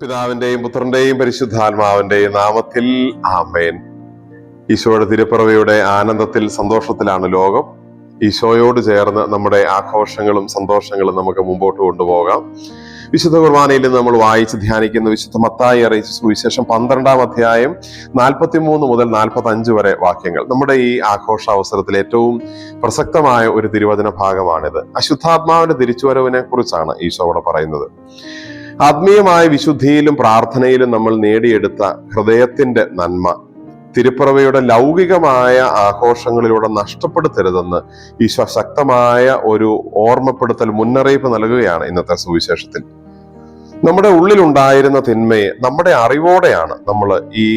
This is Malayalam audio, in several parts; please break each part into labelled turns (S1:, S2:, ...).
S1: പിതാവിന്റെയും പുത്രന്റെയും പരിശുദ്ധാത്മാവിന്റെയും നാമത്തിൽ ആമേൻ. ഈശോയുടെ തിരുപ്പിറവിയുടെ ആനന്ദത്തിൽ സന്തോഷത്തിലാണ് ലോകം. ഈശോയോട് ചേർന്ന് നമ്മുടെ ആഘോഷങ്ങളും സന്തോഷങ്ങളും നമുക്ക് മുമ്പോട്ട് കൊണ്ടുപോകാം. വിശുദ്ധ കുർബാനയിൽ നിന്ന് നമ്മൾ വായിച്ച് ധ്യാനിക്കുന്ന. വിശുദ്ധ മത്തായി അറിയിച്ച സുവിശേഷം പന്ത്രണ്ടാം അധ്യായം നാൽപ്പത്തിമൂന്ന് മുതൽ നാൽപ്പത്തി അഞ്ച് വരെ വാക്യങ്ങൾ. നമ്മുടെ ഈ ആഘോഷ അവസരത്തിൽ ഏറ്റവും പ്രസക്തമായ ഒരു തിരുവചന ഭാഗമാണിത്. അശുദ്ധാത്മാവിന്റെ തിരിച്ചുവരവിനെ കുറിച്ചാണ് ഈശോ അവിടെ പറയുന്നത്. ആത്മീയമായ വിശുദ്ധിയിലും പ്രാർത്ഥനയിലും നമ്മൾ നേടിയെടുത്ത ഹൃദയത്തിന്റെ നന്മ. തിരുപ്പിറവയുടെ ലൗകികമായ ആഘോഷങ്ങളിലൂടെ നഷ്ടപ്പെടുത്തരുതെന്ന് ഈശോ ശക്തമായ ഒരു ഓർമ്മപ്പെടുത്തൽ മുന്നറിയിപ്പ് നൽകുകയാണ് ഇന്നത്തെ സുവിശേഷത്തിൽ. നമ്മുടെ ഉള്ളിലുണ്ടായിരുന്ന തിന്മയെ നമ്മുടെ അറിവോടെയാണ് നമ്മൾ ഈ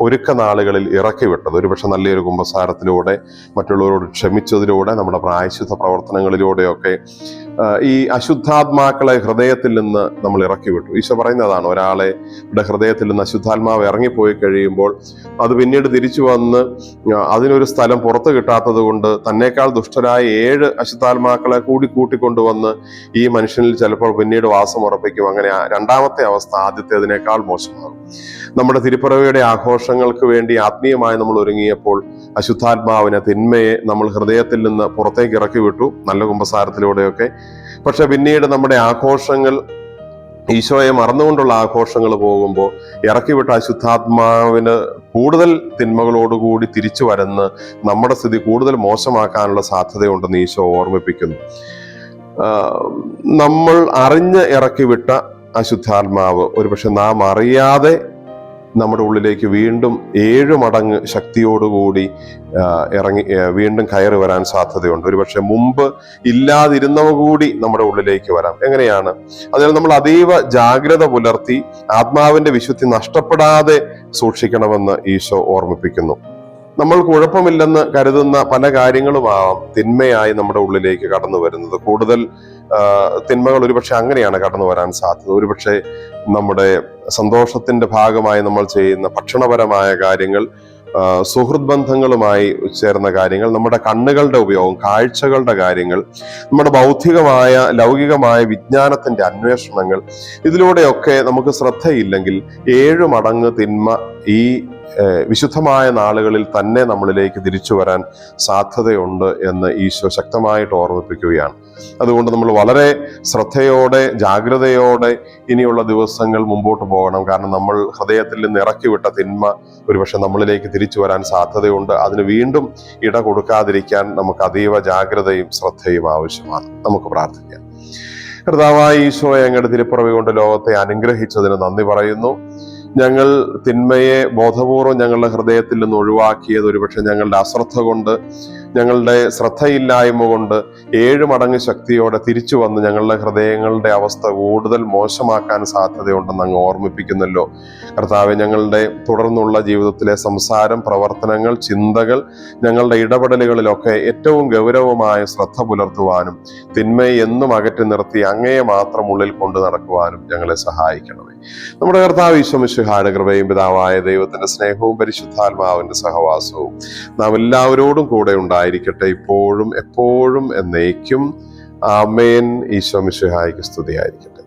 S1: ഒരുക്ക നാളുകളിൽ ഇറക്കി വിട്ടത് ഒരുപക്ഷെ നല്ലൊരു കുമ്പസാരത്തിലൂടെ മറ്റുള്ളവരോട് ക്ഷമിച്ചതിലൂടെ നമ്മുടെ പ്രായശുദ്ധ പ്രവർത്തനങ്ങളിലൂടെയൊക്കെ ഈ അശുദ്ധാത്മാക്കളെ ഹൃദയത്തിൽ നിന്ന് നമ്മൾ ഇറക്കി വിട്ടു ഈശോ പറയുന്നതാണ് ഒരാളെ ഇവിടെ ഹൃദയത്തിൽ നിന്ന് അശുദ്ധാത്മാവ് ഇറങ്ങിപ്പോയി കഴിയുമ്പോൾ അത് പിന്നീട് തിരിച്ചു വന്ന് അതിനൊരു സ്ഥലം പുറത്ത് കിട്ടാത്തത് കൊണ്ട് തന്നേക്കാൾ ദുഷ്ടരായ ഏഴ് അശുദ്ധാത്മാക്കളെ കൂടി കൂട്ടിക്കൊണ്ടുവന്ന് ഈ മനുഷ്യനിൽ ചിലപ്പോൾ പിന്നീട് വാസം ഉറപ്പിക്കും. അങ്ങനെ രണ്ടാമത്തെ അവസ്ഥ ആദ്യത്തേതിനേക്കാൾ മോശമാകും നമ്മുടെ തിരുപ്പിറവിയുടെ ആഘോഷങ്ങൾക്ക് വേണ്ടി ആത്മീയമായി നമ്മൾ ഒരുങ്ങിയപ്പോൾ അശുദ്ധാത്മാവിനെ തിന്മയെ നമ്മൾ ഹൃദയത്തിൽ നിന്ന് പുറത്തേക്ക് ഇറക്കി വിട്ടു നല്ല കുമ്പസാരത്തിലൂടെയൊക്കെ പക്ഷെ പിന്നീട് നമ്മുടെ ആഘോഷങ്ങൾ ഈശോയെ മറന്നുകൊണ്ടുള്ള ആഘോഷങ്ങൾ പോകുമ്പോൾ ഇറക്കിവിട്ട അശുദ്ധാത്മാവിന് കൂടുതൽ തിന്മകളോടുകൂടി തിരിച്ചു വരുന്ന നമ്മുടെ സ്ഥിതി കൂടുതൽ മോശമാക്കാനുള്ള സാധ്യതയുണ്ടെന്ന് ഈശോ ഓർമ്മിപ്പിക്കുന്നു. നമ്മൾ അറിഞ്ഞ് ഇറക്കിവിട്ട അശുദ്ധാത്മാവ് ഒരുപക്ഷെ നാം അറിയാതെ നമ്മുടെ ഉള്ളിലേക്ക് വീണ്ടും ഏഴ് മടങ്ങ് ശക്തിയോടുകൂടി ഇറങ്ങി വീണ്ടും കയറി വരാൻ സാധ്യതയുണ്ട്. ഒരുപക്ഷെ മുമ്പ് ഇല്ലാതിരുന്നവ കൂടി നമ്മുടെ ഉള്ളിലേക്ക് വരാം. എങ്ങനെയാണ്? അതിനാൽ നമ്മൾ അതീവ ജാഗ്രത പുലർത്തി ആത്മാവിന്റെ വിശുദ്ധി നഷ്ടപ്പെടാതെ സൂക്ഷിക്കണമെന്ന് ഈശോ ഓർമ്മിപ്പിക്കുന്നു. നമ്മൾ കുഴപ്പമില്ലെന്ന് കരുതുന്ന പല കാര്യങ്ങളുമാവാം തിന്മയായി നമ്മുടെ ഉള്ളിലേക്ക് കടന്നു വരുന്നത്. കൂടുതൽ തിന്മകൾ ഒരുപക്ഷെ അങ്ങനെയാണ് കടന്നു വരാൻ സാധ്യത. ഒരുപക്ഷെ നമ്മുടെ സന്തോഷത്തിന്റെ ഭാഗമായി നമ്മൾ ചെയ്യുന്ന ഭക്ഷണപരമായ കാര്യങ്ങൾ സുഹൃത് ബന്ധങ്ങളുമായി ചേർന്ന കാര്യങ്ങൾ നമ്മുടെ കണ്ണുകളുടെ ഉപയോഗം കാഴ്ചകളുടെ കാര്യങ്ങൾ നമ്മുടെ ബൗദ്ധികമായ ലൗകികമായ വിജ്ഞാനത്തിന്റെ അന്വേഷണങ്ങൾ ഇതിലൂടെയൊക്കെ നമുക്ക് ശ്രദ്ധയില്ലെങ്കിൽ ഏഴു മടങ്ങ് തിന്മ ഈ വിശുദ്ധമായ നാളുകളിൽ തന്നെ നമ്മളിലേക്ക് തിരിച്ചു വരാൻ സാധ്യതയുണ്ട് എന്ന് ഈശോ ശക്തമായിട്ട് ഓർമ്മിപ്പിക്കുകയാണ്. അതുകൊണ്ട് നമ്മൾ വളരെ ശ്രദ്ധയോടെ ജാഗ്രതയോടെ ഇനിയുള്ള ദിവസങ്ങൾ മുമ്പോട്ട് പോകണം. കാരണം നമ്മൾ ഹൃദയത്തിൽ നിന്ന് ഇറക്കി വിട്ട തിന്മ ഒരുപക്ഷെ നമ്മളിലേക്ക് തിരിച്ചു വരാൻ സാധ്യതയുണ്ട്. അതിന് വീണ്ടും ഇട കൊടുക്കാതിരിക്കാൻ നമുക്ക് അതീവ ജാഗ്രതയും ശ്രദ്ധയും ആവശ്യമാണ്. നമുക്ക് പ്രാർത്ഥിക്കാം. കർത്താവായ ഈശോയെ അങ്ങയുടെ തിരുപ്പുറവി കൊണ്ട് ലോകത്തെ അനുഗ്രഹിച്ചതിന് നന്ദി പറയുന്നു. ഞങ്ങൾ തിന്മയെ ബോധപൂർവം ഞങ്ങളുടെ ഹൃദയത്തിൽ നിന്ന് ഒഴിവാക്കിയത് ഒരുപക്ഷെ ഞങ്ങളുടെ അശ്രദ്ധ കൊണ്ട് ഞങ്ങളുടെ ശ്രദ്ധയില്ലായ്മ കൊണ്ട് ഏഴ് മടങ്ങ് ശക്തിയോടെ തിരിച്ചു വന്ന് ഞങ്ങളുടെ ഹൃദയങ്ങളുടെ അവസ്ഥ കൂടുതൽ മോശമാക്കാൻ സാധ്യതയുണ്ടെന്ന് അങ്ങ് ഓർമ്മിപ്പിക്കുന്നല്ലോ. കർത്താവ് ഞങ്ങളുടെ തുടർന്നുള്ള ജീവിതത്തിലെ സംസാരം പ്രവർത്തനങ്ങൾ ചിന്തകൾ ഞങ്ങളുടെ ഇടപെടലുകളിലൊക്കെ ഏറ്റവും ഗൗരവമായ ശ്രദ്ധ പുലർത്തുവാനും തിന്മയെ എന്നും അകറ്റി നിർത്തി അങ്ങയെ മാത്രം ഉള്ളിൽ കൊണ്ടു നടക്കുവാനും ഞങ്ങളെ സഹായിക്കണമേ. നമ്മുടെ കർത്താവ് ഈശ്വമിശുഹായുടെ കൃപയും പിതാവായ ദൈവത്തിന്റെ സ്നേഹവും പരിശുദ്ധാത്മാവിന്റെ സഹവാസവും നാം എല്ലാവരോടും കൂടെ ഉണ്ടായിരിക്കട്ടെ. ഇപ്പോഴും എപ്പോഴും എന്നേക്കും. ആമേൻ. ഈശോ ഈശോമിശുഹായിക്ക് സ്തുതിയായിരിക്കും